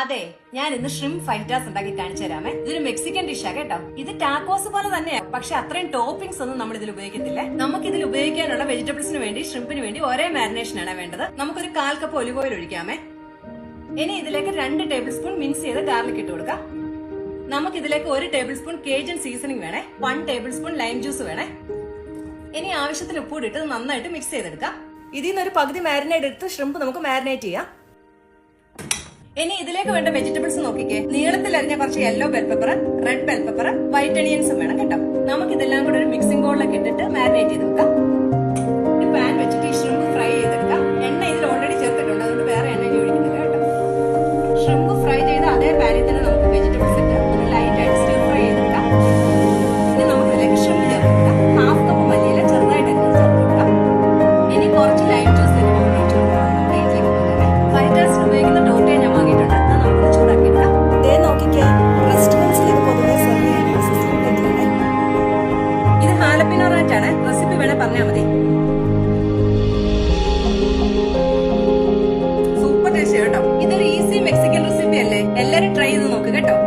അതെ ഞാൻ ഇന്ന് ഷ്രിം ഫൈറ്റാസ് ഉണ്ടാക്കി കാണിച്ചു തരാമേ ഇതൊരു മെക്സിക്കൻ ഡിഷാ കേട്ടോ. ഇത് ടാക്കോസ് പോലെ തന്നെയാ. പക്ഷെ അത്രയും ടോപ്പിംഗ്സ് ഒന്നും നമ്മൾ ഇതിൽ ഉപയോഗിക്കത്തില്ല. നമുക്ക് ഇതിൽ ഉപയോഗിക്കാനുള്ള വെജിറ്റബിൾസിന് വേണ്ടി ഷ്രിമ്പിന് വേണ്ടി ഒരേ മാരിനേഷൻ ആണ് വേണ്ടത്. നമുക്കൊരു കാൽ കപ്പ് ഒലിവ് ഓയിൽ ഒഴിക്കാമേ. ഇനി ഇതിലേക്ക് രണ്ട് ടേബിൾ സ്പൂൺ മിക്സ് ചെയ്ത് ഗാർലിക് ഇട്ട് കൊടുക്കാം. നമുക്ക് ഇതിലേക്ക് ഒരു ടേബിൾ സ്പൂൺ കേജൻ സീസണിംഗ് വേണേ. One tablespoon lime juice വേണേ. ഇനി ആവശ്യത്തിന് ഉപ്പ് ഇട്ട് നന്നായിട്ട് മിക്സ് ചെയ്തെടുക്കാം. ഇതിൽ നിന്ന് ഒരു പകുതി മാരിനേറ്റ് എടുത്ത് ഷ്രിമ്പ് നമുക്ക് മാരിനേറ്റ് ചെയ്യാം. ഇനി ഇതിലേക്ക് വേണ്ട വെജിറ്റബിൾസ് നോക്കിക്കേ. നീളത്തിൽ അരിഞ്ഞ കുറച്ച് yellow bell pepper red bell pepper white അണിയൻസും വേണം കേട്ടോ. നമുക്ക് ഇതെല്ലാം കൂടെ ഒരു മിക്സിംഗ് ബോളിലൊക്കെ ഇട്ടിട്ട് മാരിനേറ്റ് ചെയ്ത് വെക്കാം. ഡിഫറന്റ് ആണ് റെസിപ്പി വേണേ പറഞ്ഞാൽ മതി. സൂപ്പർ ടേസ്റ്റ് കേട്ടോ. ഇതൊരു ഈസി മെക്സിക്കൻ റെസിപ്പി അല്ലേ? എല്ലാവരും ട്രൈ ചെയ്ത് നോക്ക് കേട്ടോ.